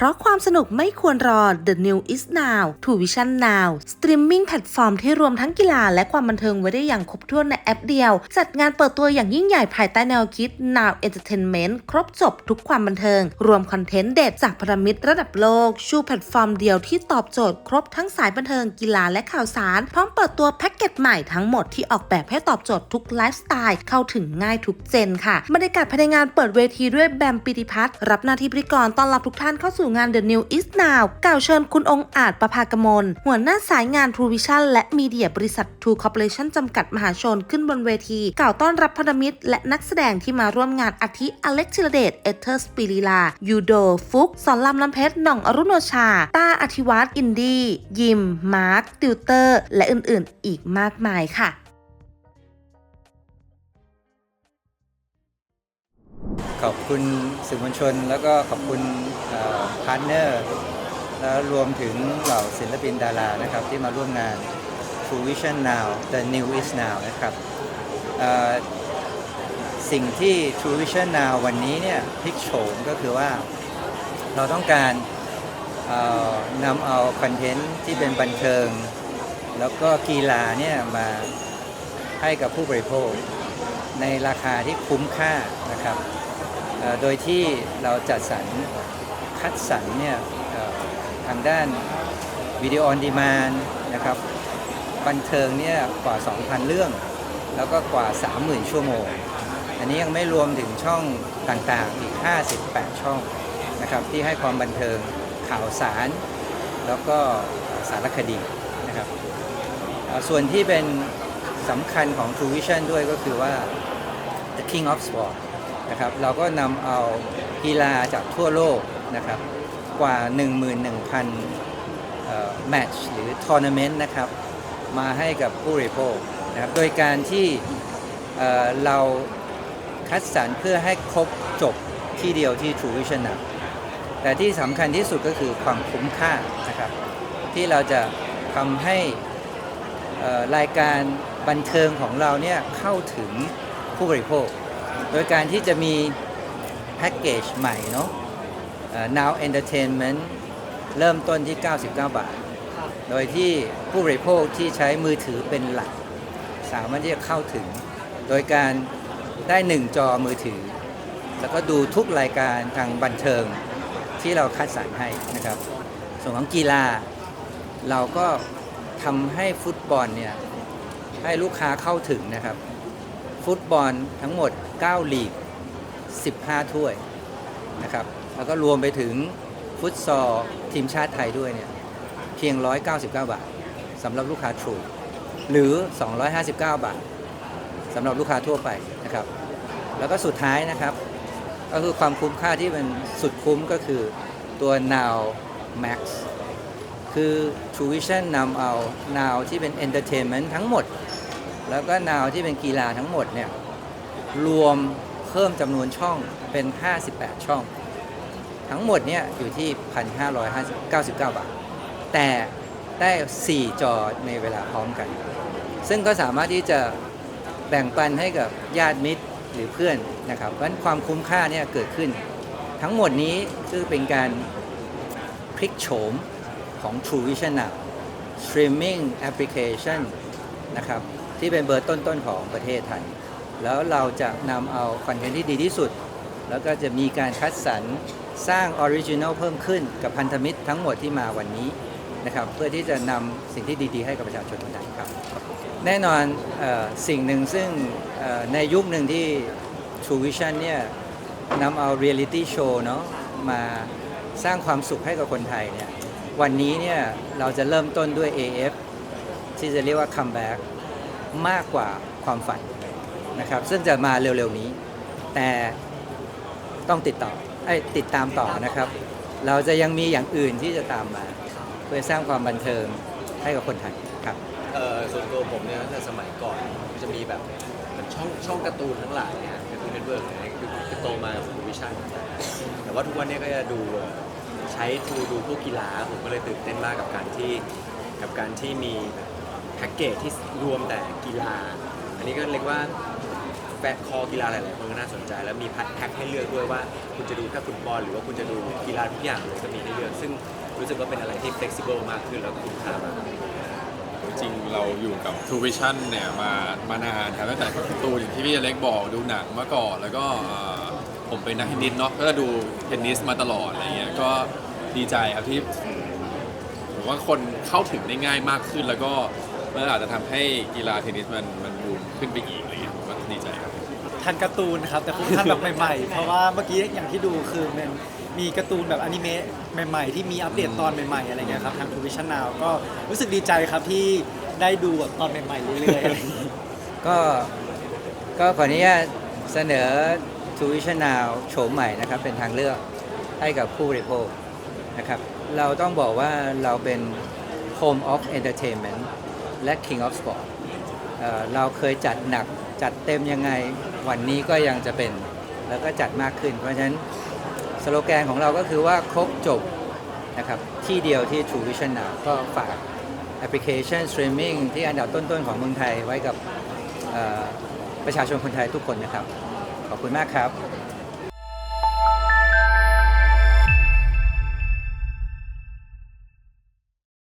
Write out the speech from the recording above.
เพราะความสนุกไม่ควรรอ The New is now To Vision Now สตรีมมิ่งแพลตฟอร์มที่รวมทั้งกีฬาและความบันเทิงไว้ได้อย่างครบถ้วนในแอปเดียว จัดงานเปิดตัวอย่างยิ่งใหญ่ภายใต้แนวคิด Now Entertainment ครบจบทุกความบันเทิง รวมคอนเทนต์เด็ดจากพันธมิตรระดับโลก ชูแพลตฟอร์มเดียวที่ตอบโจทย์ครบทั้งสายบันเทิงกีฬาและข่าวสาร พร้อมเปิดตัวแพ็กเกจใหม่ทั้งหมดที่ออกแบบให้ตอบโจทย์ทุกไลฟ์สไตล์เข้าถึงง่ายทุกเจนค่ะบรรยากาศภายในงานเปิดเวทีด้วยแบมปิติพัฒน์รับหน้าที่พิธีกรต้อนรับทุกท่านเข้าสู่งาน The New is Now กล่าวเชิญคุณองค์อาจประภากมล หัวหน้าสายงาน True Vision และมีเดียบริษัท True Corporation จำกัดมหาชนขึ้นบนเวที กล่าวต้อนรับพันมิตร และนักแสดงที่มาร่วมงานอาทิอเล็กชิรเดชเอเธอร์สปิริลา ยูโด ฟุก สอนลำน้ำเพชรหน่องอรุณโนชา ต้าอธิวัตอินดี้ ยิม มาร์ค ติวเตอร์ และอื่นๆ อีกมากมายค่ะ ขอบคุณสื่อมวลชน แล้วก็ขอบคุณพาร์ทเนอร์ แล้วรวมถึงเหล่าศิลปินดารานะครับที่มาร่วมงาน True Vision Now The New is Now นะครับสิ่งที่ True Vision Now วันนี้เนี่ยพลิกโฉมก็คือว่าเราต้องการนำเอาคอนเทนต์ที่เป็นบันเทิง แล้วก็กีฬาเนี่ยมาให้กับผู้บริโภค ในราคาที่คุ้มค่านะครับ โดยที่เราจัดสรรคัดสรรเนี่ยทางด้านวิดีโอออนดีมานนะครับบันเทิงเนี่ยกว่า 2,000 เรื่อง แล้วก็กว่า 30,000 ชั่วโมง อันนี้ยังไม่รวมถึงช่องต่างๆอีก 58 ช่องนะครับที่ให้ความบันเทิงข่าวสาร แล้วก็สารคดีนะครับส่วนที่เป็นสำคัญของ True Vision ด้วยก็คือว่า The King of Sport นะครับเราก็นำเอากีฬาจากทั่วโลกนะครับกว่า 11,000แมตช์หรือทัวร์นาเมนต์นะครับมาให้กับผู้บริโภคนะครับโดยการที่เอ่อเราคัดสรรเพื่อให้ครบจบที่เดียวที่ True Vision นะแต่ที่สำคัญที่สุดก็คือความคุ้มค่านะครับที่เราจะทำให้รายการบันเทิงของเราเนี่ยเข้าถึงผู้บริโภค โดยการที่จะมีแพ็กเกจใหม่เนาะ Now Entertainment เริ่มต้นที่ 99 บาท โดยที่ผู้บริโภคที่ใช้มือถือเป็นหลัก สามารถที่จะเข้าถึง โดยการได้หนึ่งจอมือถือ แล้วก็ดูทุกรายการทางบันเทิงที่เราคัดสรรให้นะครับ ส่วนของกีฬา เราก็ทำให้ฟุตบอลเนี่ยให้ลูกค้าเข้าถึงนะครับ ฟุตบอลทั้งหมด 9 ลีก 15 ถ้วยนะครับ แล้วก็รวมไปถึงฟุตซอลทีมชาติไทยด้วยเนี่ยเพียง 199 บาทสำหรับลูกค้า True หรือ 259 บาทสำหรับลูกค้าทั่วไปนะครับ แล้วก็สุดท้ายนะครับ ก็คือความคุ้มค่าที่เป็นสุดคุ้มก็คือตัว Now Max คือ True Vision นำเอา Now ที่เป็น Entertainment ทั้งหมด แล้วก็ Now ที่เป็นกีฬาทั้งหมดเนี่ย รวมเพิ่มจำนวนช่องเป็น 58 ช่อง ทั้งหมดเนี่ยอยู่ที่ 1,599 บาท แต่ได้ 4 จอในเวลาพร้อมกัน ซึ่งก็สามารถที่จะแบ่งปันให้กับญาติมิตรหรือเพื่อนนะครับเพราะฉะนั้นความคุ้มค่าเนี่ยเกิดขึ้น ทั้งหมดนี้คือเป็นการพลิกโฉมของ True Vision Now Streaming Application นะครับที่เป็นเบอร์ต้นๆของประเทศไทย แล้วเราจะนำเอาคอนเทนต์ที่ดีที่สุด แล้วก็จะมีการคัดสรรสร้างออริจินัลเพิ่มขึ้นกับพันธมิตรทั้งหมดที่มาวันนี้นะครับเพื่อที่จะนำสิ่งที่ดีๆให้กับประชาชนคนไทยครับ แน่นอนออสิ่งหนึ่งซึ่งในยุคหนึ่งที่ True Vision เนี่ยนำเอาเรียลิตี้โชว์เนาะมาสร้างความสุขให้กับคนไทยเนี่ยวันนี้เนี่ยเราจะเริ่มต้นด้วย AF ที่จะเรียกว่าคัมแบ็กมากกว่าความฝัน นะครับ ซึ่งจะมาเร็วๆนี้ แต่ต้องติดต่อไอ้ติดตามต่อนะครับ เราจะยังมีอย่างอื่นที่จะตามมา เพื่อสร้างความบันเทิงให้กับคนไทยครับ เอ่อส่วนตัวผมเนี่ยตั้งแต่สมัยก่อนจะมีแบบเหมือนช่องช่องการ์ตูนทั้งหลายเนี่ยการ์ตูนเน็ตเวิร์กเนี่ยคือคือโตมากับวิชั่นแต่ว่าทุกวันนี้ก็จะดูใช้ทูดูพวกกีฬาผมก็เลยตื่นเต้นมากกับการที่กับการที่มีแบบแพ็กเกจที่รวมแต่กีฬา อันนี้ก็เรียกว่า แฟนคอกีฬาหลายๆคนก็น่าสนใจ แล้วมีแพ็คให้เลือกด้วยว่าคุณจะดูแค่ฟุตบอลหรือว่าคุณจะดูกีฬาทุกอย่างเลยก็มีให้เลือก ซึ่งรู้สึกว่าเป็นอะไรที่ flexible มากขึ้นแล้วก็คุ้มค่ามากจริงเราอยู่กับ True Vision เนี่ยมามานานครับตั้งแต่ตูอย่างที่พี่อเล็กบอกดูหนังมาก่อนแล้วก็เอ่อผมเป็นนักเทนนิสเนาะก็จะดูเทนนิสมาตลอดอะไรเงี้ยก็ดีใจครับที่ผมว่าคนเข้าถึงได้ง่ายมากขึ้น แล้วก็มันอาจจะทำให้กีฬาเทนนิสมันมันบูมขึ้นไปอีกอะไรเงี้ยผมก็ดีใจครับ ทันการ์ตูนนะครับแต่ค่อนข้างแบบใหม่ๆ เพราะว่าเมื่อกี้อย่างที่ดูคือมันมีการ์ตูนแบบอนิเมะใหม่ ๆ ที่มีอัปเดตตอนใหม่ๆอะไรเงี้ยครับทาง t ูวิชั่นนาวก็รู้สึกดีใจครับที่ได้ดูแบบตอนใหม่ๆเรื่อยๆก็ก็ขออนุญาตเสนอ t ูวิช i น Now โฉมใหม่นะครับ เป็นทางเลือกให้กับผู้บริโภคนะครับ เราต้องบอกว่าเราเป็น Home of Entertainment และ King of Sport เอ่อเราเคยจัดหนัก จัดเต็มยังไงวันนี้ก็ยังจะเป็นแล้วก็จัดมากขึ้น เพราะฉะนั้นสโลแกนของเราก็คือว่าครบจบนะครับที่เดียวที่ True Vision Now ก็ฝากแอปพลิเคชันสตรีมมิ่งที่อันดับต้น ๆ ของเมืองไทยไว้กับประชาชนคนไทยทุกคนนะครับ ขอบคุณมากครับ